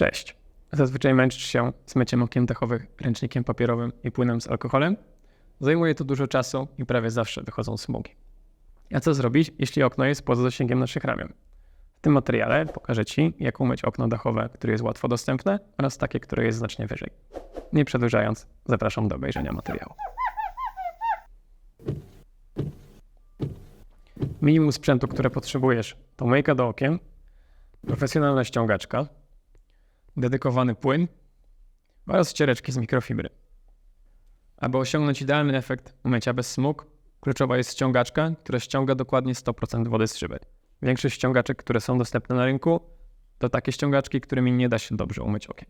Cześć. Zazwyczaj męczysz się z myciem okien dachowych ręcznikiem papierowym i płynem z alkoholem. Zajmuje to dużo czasu i prawie zawsze wychodzą smugi. A co zrobić, jeśli okno jest poza zasięgiem naszych ramion? W tym materiale pokażę Ci, jak umyć okno dachowe, które jest łatwo dostępne oraz takie, które jest znacznie wyżej. Nie przedłużając, zapraszam do obejrzenia materiału. Minimum sprzętu, które potrzebujesz, to myjka do okien, profesjonalna ściągaczka, dedykowany płyn oraz ściereczki z mikrofibry. Aby osiągnąć idealny efekt umycia bez smug, kluczowa jest ściągaczka, która ściąga dokładnie 100% wody z szybek. Większość ściągaczek, które są dostępne na rynku, to takie ściągaczki, którymi nie da się dobrze umyć okien.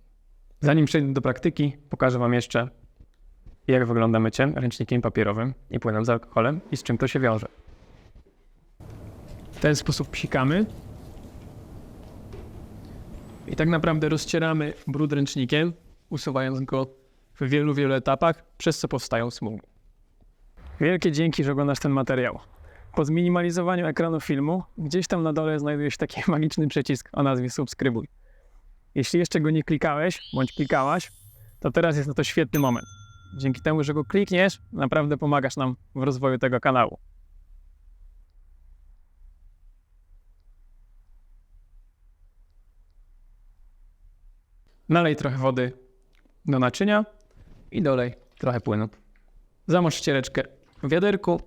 Zanim przejdę do praktyki, pokażę Wam jeszcze, jak wygląda mycie ręcznikiem papierowym i płynem z alkoholem i z czym to się wiąże. W ten sposób psikamy i tak naprawdę rozcieramy brud ręcznikiem, usuwając go w wielu, wielu etapach, przez co powstają smugi. Wielkie dzięki, że oglądasz ten materiał. Po zminimalizowaniu ekranu filmu, gdzieś tam na dole znajduje się taki magiczny przycisk o nazwie subskrybuj. Jeśli jeszcze go nie klikałeś, bądź klikałaś, to teraz jest na to świetny moment. Dzięki temu, że go klikniesz, naprawdę pomagasz nam w rozwoju tego kanału. Nalej trochę wody do naczynia i dolej trochę płynu. Zamocz ściereczkę w wiaderku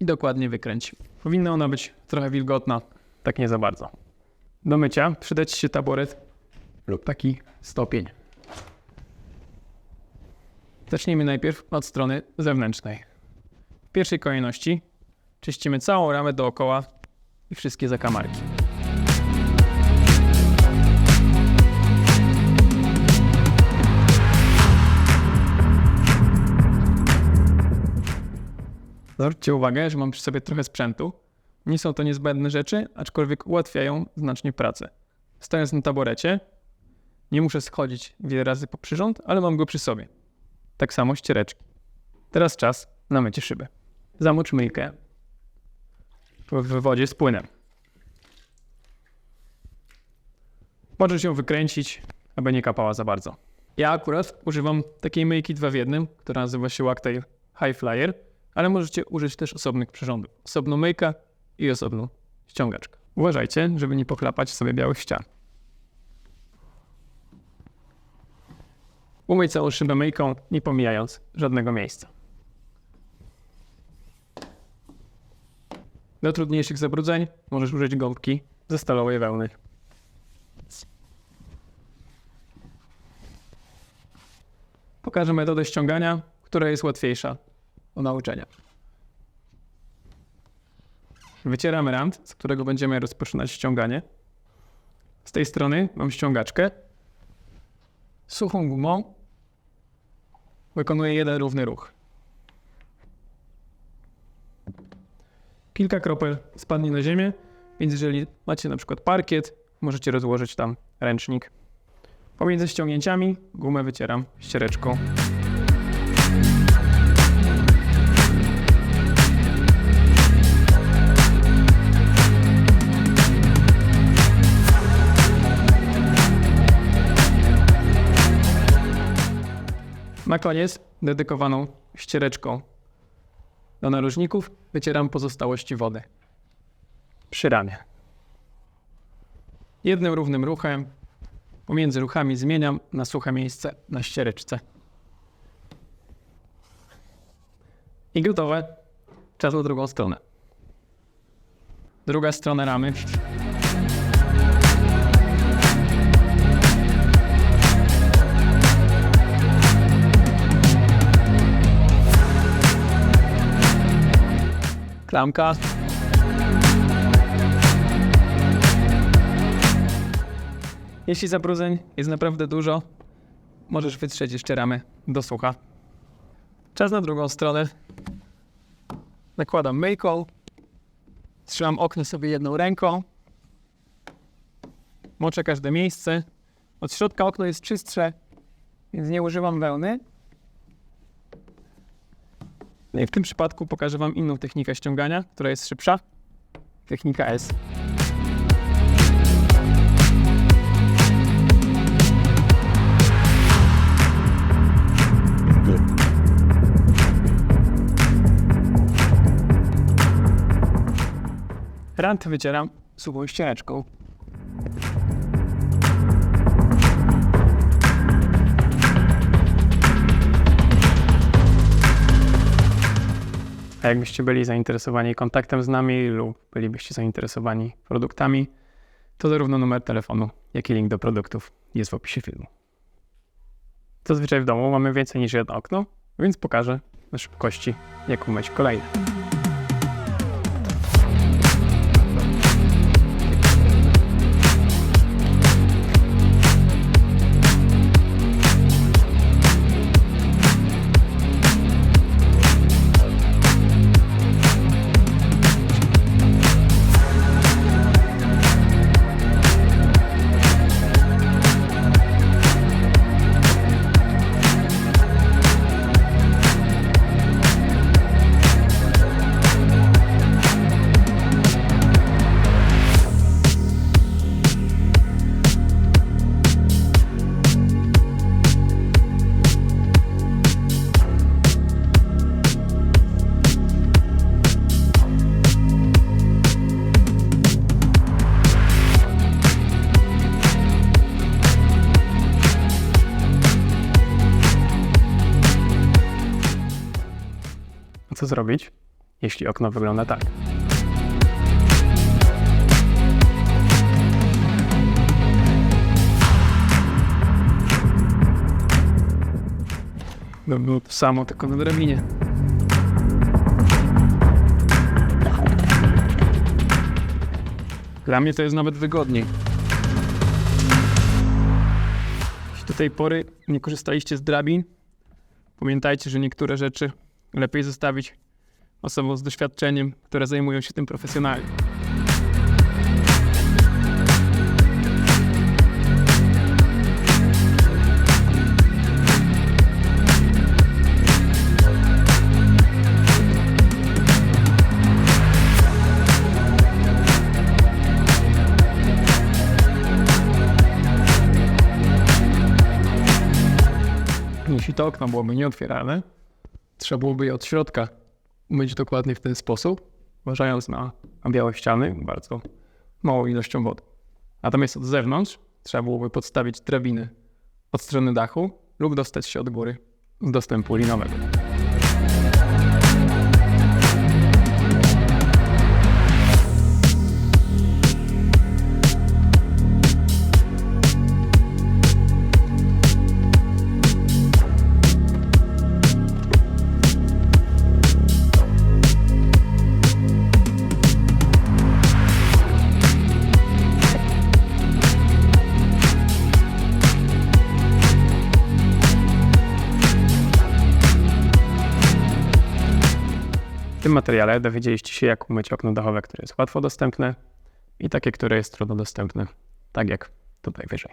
i dokładnie wykręć. Powinna ona być trochę wilgotna, tak nie za bardzo. Do mycia przyda Ci się taboret lub taki stopień. Zacznijmy najpierw od strony zewnętrznej. W pierwszej kolejności czyścimy całą ramę dookoła i wszystkie zakamarki. Zwróćcie uwagę, że mam przy sobie trochę sprzętu. Nie są to niezbędne rzeczy, aczkolwiek ułatwiają znacznie pracę. Stojąc na taborecie, nie muszę schodzić wiele razy po przyrząd, ale mam go przy sobie. Tak samo ściereczki. Teraz czas na mycie szyby. Zamocz myjkę w wodzie z płynem. Możesz ją wykręcić, aby nie kapała za bardzo. Ja akurat używam takiej myjki 2 w 1, która nazywa się Wagtail High Flyer, ale możecie użyć też osobnych przyrządów. Osobną myjkę i osobną ściągaczkę. Uważajcie, żeby nie pochlapać sobie białych ścian. Umyj całą szybę myjką, nie pomijając żadnego miejsca. Do trudniejszych zabrudzeń możesz użyć gąbki ze stalowej wełny. Pokażę metodę ściągania, która jest łatwiejsza do nauczenia. Wycieramy rand, z którego będziemy rozpoczynać ściąganie. Z tej strony mam ściągaczkę. Suchą gumą wykonuję jeden równy ruch. Kilka kropel spadnie na ziemię, więc jeżeli macie na przykład parkiet, możecie rozłożyć tam ręcznik. Pomiędzy ściągnięciami gumę wycieram ściereczką. Na koniec dedykowaną ściereczką do narożników wycieram pozostałości wody przy ramie. Jednym równym ruchem pomiędzy ruchami zmieniam na suche miejsce na ściereczce. I gotowe. Czas na drugą stronę. Druga strona ramy. Klamka. Jeśli zabrudzeń jest naprawdę dużo, możesz wytrzeć jeszcze ramy do sucha. Czas na drugą stronę. Nakładam myjką. Trzymam okno sobie jedną ręką. Moczę każde miejsce. Od środka okno jest czystsze, więc nie używam wełny. No w tym przypadku pokażę Wam inną technikę ściągania, która jest szybsza. Technika S. Rant wycieram suchą ściereczką. A jakbyście byli zainteresowani kontaktem z nami lub bylibyście zainteresowani produktami, to zarówno numer telefonu, jak i link do produktów jest w opisie filmu. Zazwyczaj w domu mamy więcej niż jedno okno, więc pokażę na szybkości, jak umyć kolejne. Co zrobić, jeśli okno wygląda tak? No było to samo, tylko na drabinie. Dla mnie to jest nawet wygodniej. Jeśli do tej pory nie korzystaliście z drabin, pamiętajcie, że niektóre rzeczy lepiej zostawić osobom z doświadczeniem, które zajmują się tym profesjonalnie. Jeśli to okno byłoby nieotwierane, trzeba byłoby je od środka myć dokładnie w ten sposób, uważając na, na białe ściany bardzo małą ilością wody. Natomiast od zewnątrz trzeba byłoby podstawić drabiny od strony dachu lub dostać się od góry z dostępu linowego. Tym materiale dowiedzieliście się, jak umyć okno dachowe, które jest łatwo dostępne i takie, które jest trudno dostępne, tak jak tutaj wyżej.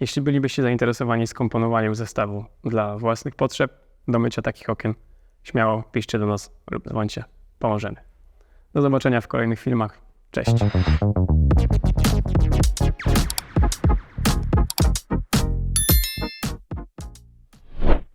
Jeśli bylibyście zainteresowani skomponowaniem zestawu dla własnych potrzeb do mycia takich okien, śmiało piszcie do nas lub dzwońcie, pomożemy. Do zobaczenia w kolejnych filmach. Cześć!